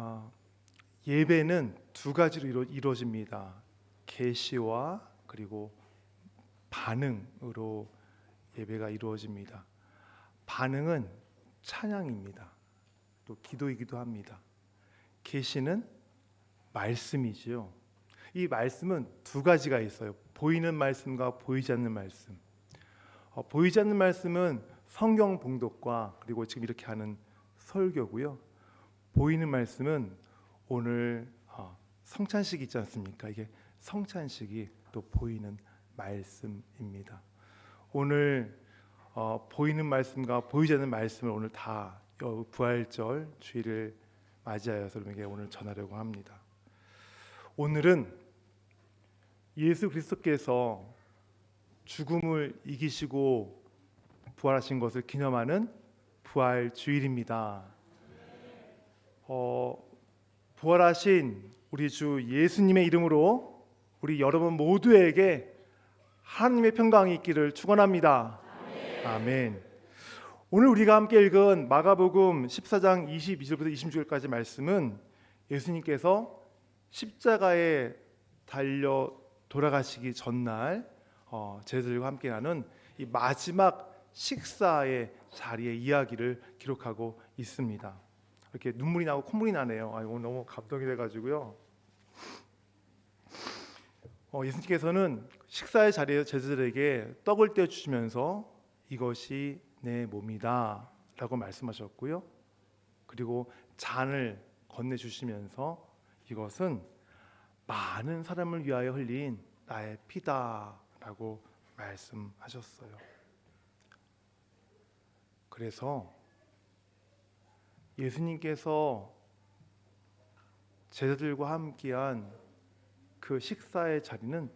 어, 예배는 두 가지로 이루, 이루 어집니다. 계시와 그리고 반응으로 예배가 이루어집니다. 반응은 찬양입니다. 또 기도이기도 합니다. 계시는 말씀이지요. 이 말씀은 두 가지가 있어요. 보이는 말씀과 보이지 않는 말씀. 어, 보이지 않는 말씀은 성경 봉독과 그리고 지금 이렇게 하는 설교고요. 보이는 말씀은 오늘 어, 성찬식 있지 않습니까? 이게 성찬식이 또 보이는 말씀입니다. 오늘 어, 보이는 말씀과 보이지 않는 말씀을 오늘 다 여- 부활절 주일을 맞이하여서 여러분에게 오늘 전하려고 합니다. 오늘은 예수 그리스도께서 죽음을 이기시고 부활하신 것을 기념하는 부활 주일입니다. 어, 부활하신 우리 주 예수님의 이름으로 우리 여러분 모두에게 하나님의 평강이 있기를 축원합니다. 아멘. 오늘 우리가 함께 읽은 마가복음 14장 22절부터 26절까지 말씀은 예수님께서 십자가에 달려 돌아가시기 전날 어, 제자들과 함께 하는 이 마지막 식사의 자리의 이야기를 기록하고 있습니다. 이렇게 눈물이 나고 콧물이 나네요. 아, 오늘 너무 감동이 돼가지고요. 어, 예수님께서는 식사의 자리에 제자들에게 떡을 떼어 주시면서 이것이 내 몸이다라고 말씀하셨고요. 그리고 잔을 건네 주시면서 이것은 많은 사람을 위하여 흘린 나의 피다라고 말씀하셨어요. 그래서 예수님께서 제자들과 함께한 그 식사의 자리는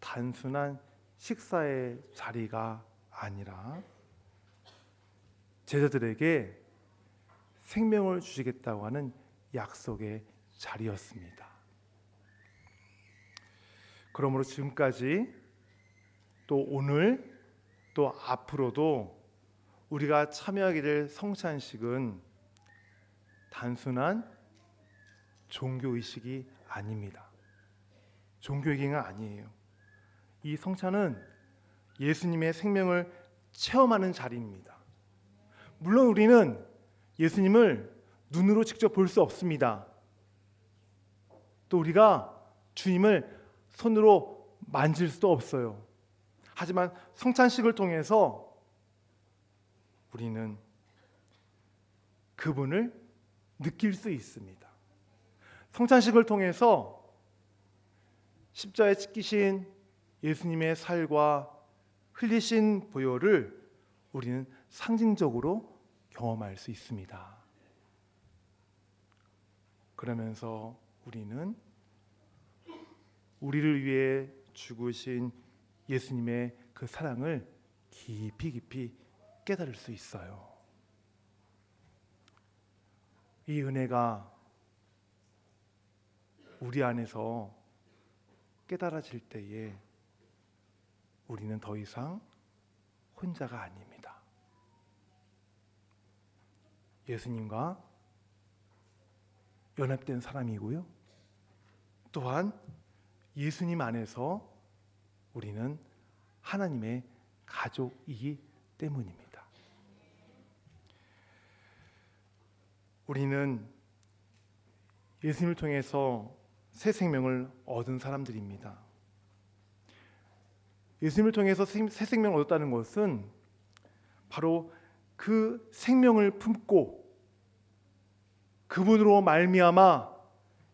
단순한 식사의 자리가 아니라 제자들에게 생명을 주시겠다고 하는 약속의 자리였습니다. 그러므로 지금까지 또 오늘 또 앞으로도 우리가 참여하게 될 성찬식은 단순한 종교 의식이 아닙니다. 종교 얘기가 아니에요. 이 성찬은 예수님의 생명을 체험하는 자리입니다. 물론 우리는 예수님을 눈으로 직접 볼 수 없습니다. 또 우리가 주님을 손으로 만질 수도 없어요. 하지만 성찬식을 통해서 우리는 그분을 느낄 수 있습니다. 성찬식을 통해서 십자에 찍히신 예수님의 살과 흘리신 보혈을 우리는 상징적으로 경험할 수 있습니다. 그러면서 우리는 우리를 위해 죽으신 예수님의 그 사랑을 깊이 깊이 깨달을 수 있어요. 이 은혜가 우리 안에서 깨달아질 때에 우리는 더 이상 혼자가 아닙니다. 예수님과 연합된 사람이고요. 또한 예수님 안에서 우리는 하나님의 가족이기 때문입니다. 우리는 예수님을 통해서 새 생명을 얻은 사람들입니다. 예수님을 통해서 새 생명을 얻었다는 것은 바로 그 생명을 품고 그분으로 말미암아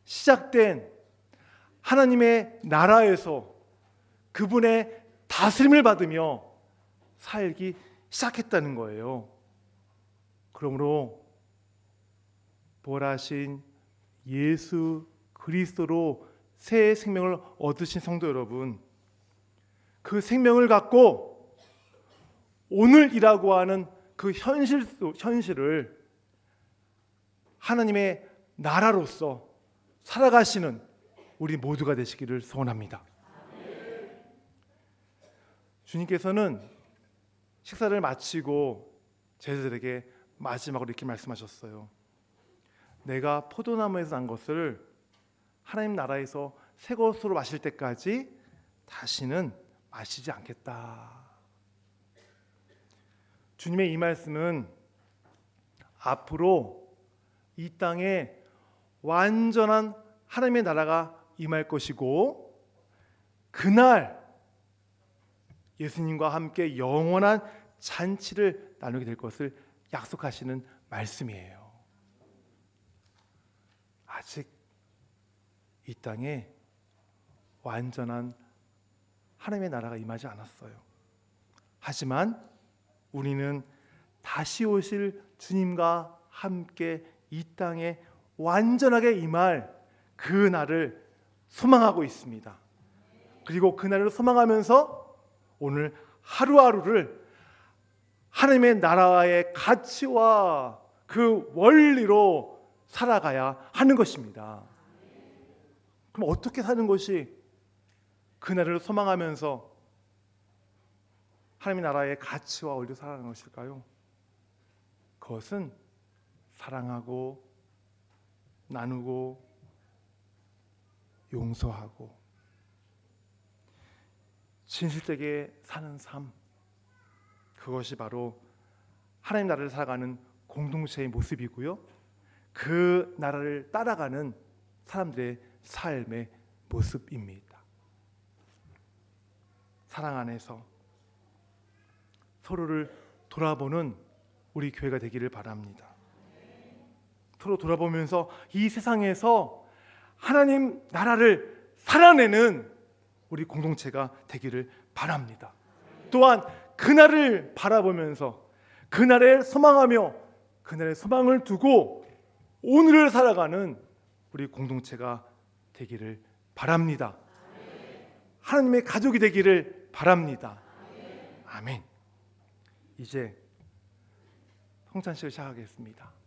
시작된 하나님의 나라에서 그분의 다스림을 받으며 살기 시작했다는 거예요. 그러므로 보라신 예수 그리스도로 새 생명을 얻으신 성도 여러분, 그 생명을 갖고 오늘이라고 하는 그 현실 현실을 하나님의 나라로서 살아가시는 우리 모두가 되시기를 소원합니다. 주님께서는 식사를 마치고 제자들에게 마지막으로 이렇게 말씀하셨어요. 내가 포도나무에서 난 것을 하나님 나라에서 새 것으로 마실 때까지 다시는 마시지 않겠다. 주님의 이 말씀은 앞으로 이 땅에 완전한 하나님의 나라가 임할 것이고 그날 예수님과 함께 영원한 잔치를 나누게 될 것을 약속하시는 말씀이에요. 아직 이 땅에 완전한 하나님의 나라가 임하지 않았어요. 하지만 우리는 다시 오실 주님과 함께 이 땅에 완전하게 임할 그 날을 소망하고 있습니다. 그리고 그 날을 소망하면서 오늘 하루하루를 하나님의 나라의 가치와 그 원리로 살아가야 하는 것입니다. 그럼 어떻게 사는 것이 그날을 소망하면서 하나님의 나라의 가치와 원리로 살아가는 것일까요? 그것은 사랑하고 나누고 용서하고 진실되게 사는 삶 그것이 바로 하나님 나라를 살아가는 공동체의 모습이고요. 그 나라를 따라가는 사람들의 삶의 모습입니다. 사랑 안에서 서로를 돌아보는 우리 교회가 되기를 바랍니다. 서로 돌아보면서 이 세상에서 하나님 나라를 살아내는 우리 공동체가 되기를 바랍니다. 또한 그날을 바라보면서 그날에 소망하며 그날의 소망을 두고 오늘을 살아가는 우리 공동체가 되기를 바랍니다. 하나님의 가족이 되기를 바랍니다. 아멘. 이제 성찬식을 시작하겠습니다.